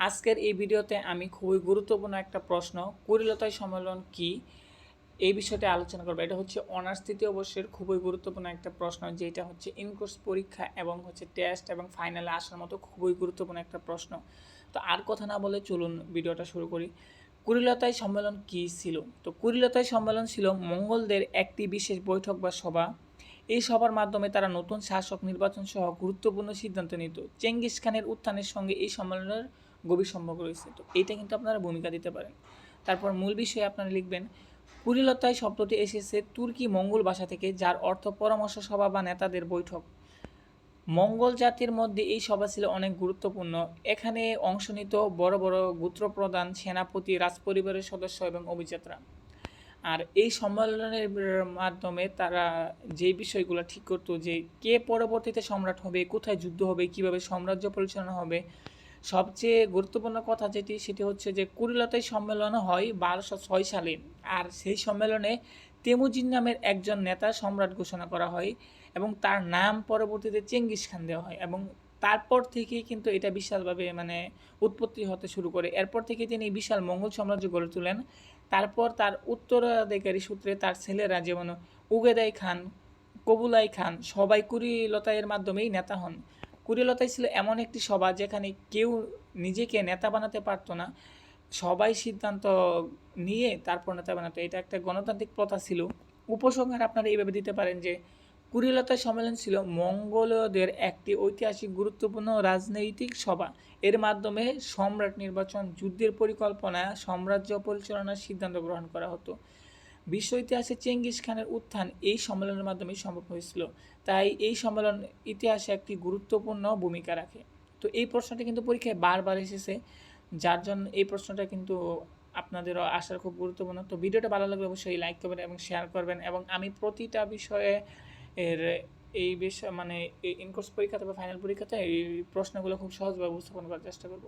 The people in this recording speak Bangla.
আজকের এই ভিডিওতে আমি খুবই গুরুত্বপূর্ণ একটা প্রশ্ন কুরিলতায় সম্মেলন কি? এই বিষয়টা আলোচনা করব। এটা হচ্ছে অনার্স তৃতীয় বর্ষের খুবই গুরুত্বপূর্ণ একটা প্রশ্ন, যেটা হচ্ছে ইনকোর্স পরীক্ষা এবং হচ্ছে টেস্ট এবং ফাইনালে আসার মতো খুবই গুরুত্বপূর্ণ একটা প্রশ্ন। তো আর কথা না বলে চলুন ভিডিওটা শুরু করি। কুরিলতায় সম্মেলন কি ছিল? তো কুরিলতায় সম্মেলন ছিল মঙ্গলদের একটি বিশেষ বৈঠক বা সভা। এই সভার মাধ্যমে তারা নতুন শাসক নির্বাচন সহ গুরুত্বপূর্ণ সিদ্ধান্ত নিত। চেঙ্গিস খানের উত্থানের সঙ্গে এই সম্মেলনের গভীর সম্পর্ক রয়েছে। তো এইটা কিন্তু আপনারা ভূমিকা দিতে পারেন। তারপর মূল বিষয়ে আপনারা লিখবেন কুরিলতায় শব্দটি এসেছে তুর্কি মঙ্গল ভাষা থেকে, যার অর্থ পরামর্শ সভা বা নেতাদের বৈঠক। মঙ্গল জাতির মধ্যে এই সভা ছিল অনেক গুরুত্বপূর্ণ। এখানে অংশ নিত বড় বড় গোত্রপ্রধান, সেনাপতি, রাজপরিবারের সদস্য এবং অভিযাত্রা। আর এই সম্মেলনের মাধ্যমে তারা যে বিষয়গুলো ঠিক করতো যে কে পরবর্তীতে সম্রাট হবে, কোথায় যুদ্ধ হবে, কীভাবে সাম্রাজ্য পরিচালনা হবে সবচেয়ে গুরুত্বপূর্ণ কথা যেটি, সেটি হচ্ছে যে কুরিলতায় সম্মেলন হয় বারোশো ছয় সালে। আর সেই সম্মেলনে তেমুজিন নামের একজন নেতা সম্রাট ঘোষণা করা হয় এবং তার নাম পরবর্তীতে চেঙ্গিস খান দেওয়া হয় এবং তারপর থেকেই কিন্তু এটা বিশালভাবে মানে উৎপত্তি হতে শুরু করে। এরপর থেকে তিনি বিশাল মঙ্গল সাম্রাজ্য গড়ে তোলেন। তারপর তার উত্তরাধিকারী সূত্রে তার ছেলেরা যেমন উগেদাই খান, কবুলাই খান সবাই কুরিলতাইয়ের মাধ্যমেই নেতা হন। কুরিলতাই ছিল এমন একটি সভা যেখানে কেউ নিজেকে নেতা বানাতে পারতো না। সবাই সিদ্ধান্ত নিয়ে তারপর নেতা বানাতো। এটা একটা গণতান্ত্রিক প্রথা ছিল। উপসংহার আপনারা এইভাবে দিতে পারেন যে কুরিলতা সম্মেলন ছিল মঙ্গোলদের একটি ঐতিহাসিক গুরুত্বপূর্ণ রাজনৈতিক সভা। এর মাধ্যমে সম্রাট নির্বাচন, যুদ্ধের পরিকল্পনা, সাম্রাজ্য পরিচালনার সিদ্ধান্ত গ্রহণ করা হতো। বিশ্ব ইতিহাসে চেঙ্গিস খানের উত্থান। এই সম্মেলনের মাধ্যমে সম্ভব হয়েছিল। তাই এই সম্মেলন ইতিহাসে একটি গুরুত্বপূর্ণ ভূমিকা রাখে। তো এই প্রশ্নটি কিন্তু পরীক্ষায় বারবার এসেছে। যার জন্য এই প্রশ্নটা কিন্তু আপনাদেরও আসার খুব গুরুত্বপূর্ণ। তো ভিডিওটা ভালো লাগলে অবশ্যই লাইক করবেন এবং শেয়ার করবেন। এবং আমি প্রতিটা বিষয়ে এর এই বিষয় মানে ইনকোর্স পরীক্ষাতে বা ফাইনাল পরীক্ষাতে এই প্রশ্নগুলো খুব সহজভাবে উপস্থাপন করার চেষ্টা করব।